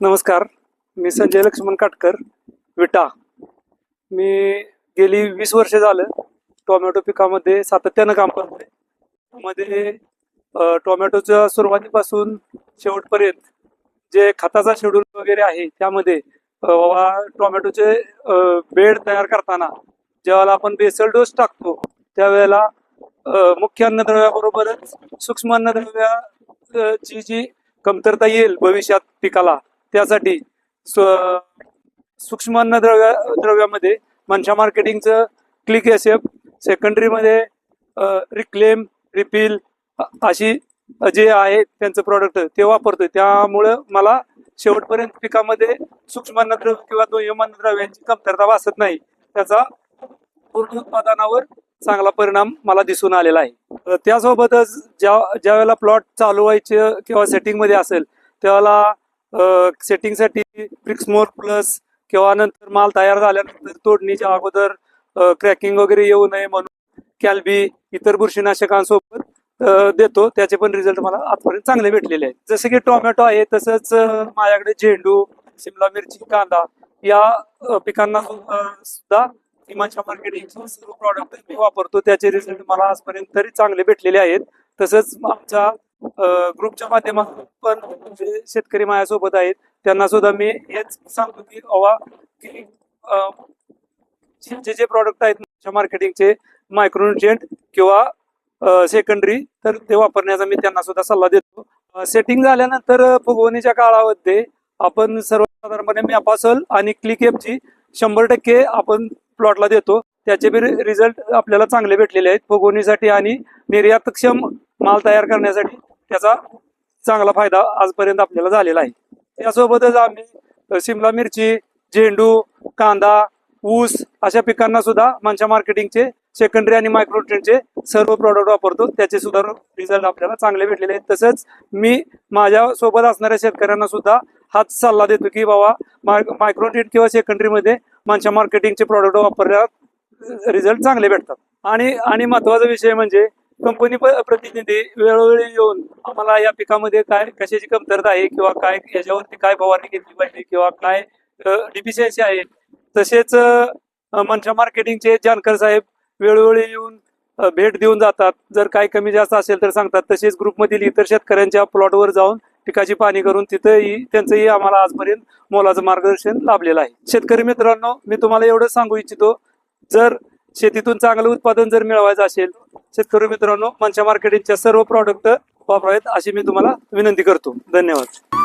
नमस्कार. मी संजय लक्ष्मण काटकर विटा. मी गेली वीस वर्ष झालं टोमॅटो पिकामध्ये सातत्यानं काम करतोय. मध्ये टोमॅटोच्या सुरुवातीपासून शेवटपर्यंत जे खताचा शेड्यूल वगैरे आहे त्यामध्ये बाबा टोमॅटोचे बेड तयार करताना ज्यावेळेला आपण बेसल डोस टाकतो त्यावेळेला मुख्य अन्नद्रव्याबरोबरच सूक्ष्म अन्नद्रव्याची ची जी कमतरता येईल भविष्यात पिकाला त्यासाठी स्व- सूक्ष्म अन्नद्रव्य द्रव्यामध्ये मनशा मार्केटिंगचं क्लिक एस एफ सेकंडरीमध्ये रिक्लेम रिपील अशी जे आहे त्यांचं प्रॉडक्ट ते वापरतोय. त्यामुळं मला शेवटपर्यंत पिकामध्ये सूक्ष्म अन्नद्रव्य किंवा दुय्यम अन्नद्रव्यांची कमतरता भासत नाही. त्याचा पूर्ण उत्पादनावर चांगला परिणाम मला दिसून आलेला आहे. त्यासोबतच ज्या ज्या वेळेला प्लॉट चालू व्हायचे किंवा सेटिंगमध्ये असेल त्यावेळेला सेटिंगसाठी प्रिक्समोर प्लस किंवा नंतर माल तयार झाल्यानंतर तोडणीच्या अगोदर क्रॅकिंग वगैरे येऊ नये म्हणून कॅल्बी इतर बुरशीनाशकांसोबत देतो. त्याचे पण रिझल्ट मला आजपर्यंत चांगले भेटलेले आहेत. जसे की टोमॅटो आहे तसंच माझ्याकडे झेंडू शिमला मिरची कांदा या पिकांना सुद्धा इमाच्या मार्केटिंगचे सर्व प्रॉडक्ट मी वापरतो. त्याचे रिझल्ट मला आजपर्यंत तरी चांगले भेटलेले आहेत. तसंच आमच्या ग्रुपच्या माध्यमातून पण जे शेतकरी माझ्यासोबत आहेत त्यांना सुद्धा मी हेच सांगतो की अवा की जे जे प्रॉडक्ट आहेत मार्केटिंगचे मायक्रोन्युट्रिएंट किंवा सेकंडरी तर ते वापरण्याचा मी त्यांना सुद्धा सल्ला देतो. सेटिंग झाल्यानंतर फुगवणीच्या काळामध्ये आपण सर्वसाधारणपणे मॅपासल आणि क्लिक ची शंभर टक्के आपण प्लॉटला देतो. त्याचे बी रिझल्ट आपल्याला चांगले भेटलेले आहेत फुगवणीसाठी आणि निर्यातक्षम माल तयार करण्यासाठी. त्याचा चांगला फायदा आजपर्यंत आपल्याला झालेला आहे. त्यासोबतच आम्ही शिमला मिरची झेंडू कांदा ऊस अशा पिकांना सुद्धा मनशा मार्केटिंगचे सेकंडरी आणि मायक्रोट्रेनचे सर्व प्रॉडक्ट वापरतो. त्याचे सुद्धा रिझल्ट आपल्याला चांगले भेटलेले आहेत. तसंच मी माझ्या सोबत असणाऱ्या शेतकऱ्यांना सुद्धा हाच सल्ला देतो की बाबा मायक्रोट्रेन किंवा सेकंडरीमध्ये मनशा मार्केटिंगचे प्रॉडक्ट वापरण्यात रिझल्ट चांगले भेटतात. आणि आणि महत्त्वाचा विषय म्हणजे कंपनी प्रतिनिधी वेळोवेळी येऊन आम्हाला या पिकामध्ये काय कशाची कमतरता आहे किंवा काय याच्यावरती काय फवारणी घेतली पाहिजे किंवा काय डिफिशियन्सी आहे. तसेच मनशा मार्केटिंगचे जानकर साहेब वेळोवेळी येऊन भेट देऊन जातात. जर काही कमी जास्त असेल तर सांगतात. तसेच ग्रुपमधील इतर शेतकऱ्यांच्या प्लॉटवर जाऊन पिकाची पाणी करून तिथंही त्यांचंही आम्हाला आजपर्यंत मोलाचं मार्गदर्शन लाभलेलं आहे. शेतकरी मित्रांनो मी तुम्हाला एवढं सांगू इच्छितो. जर शेतीतून चांगलं उत्पादन जर मिळवायचं असेल शेतकरी मित्रांनो मनशा मार्केटिंगच्या सर्व प्रॉडक्ट वापरावेत अशी मी तुम्हाला विनंती करतो. धन्यवाद.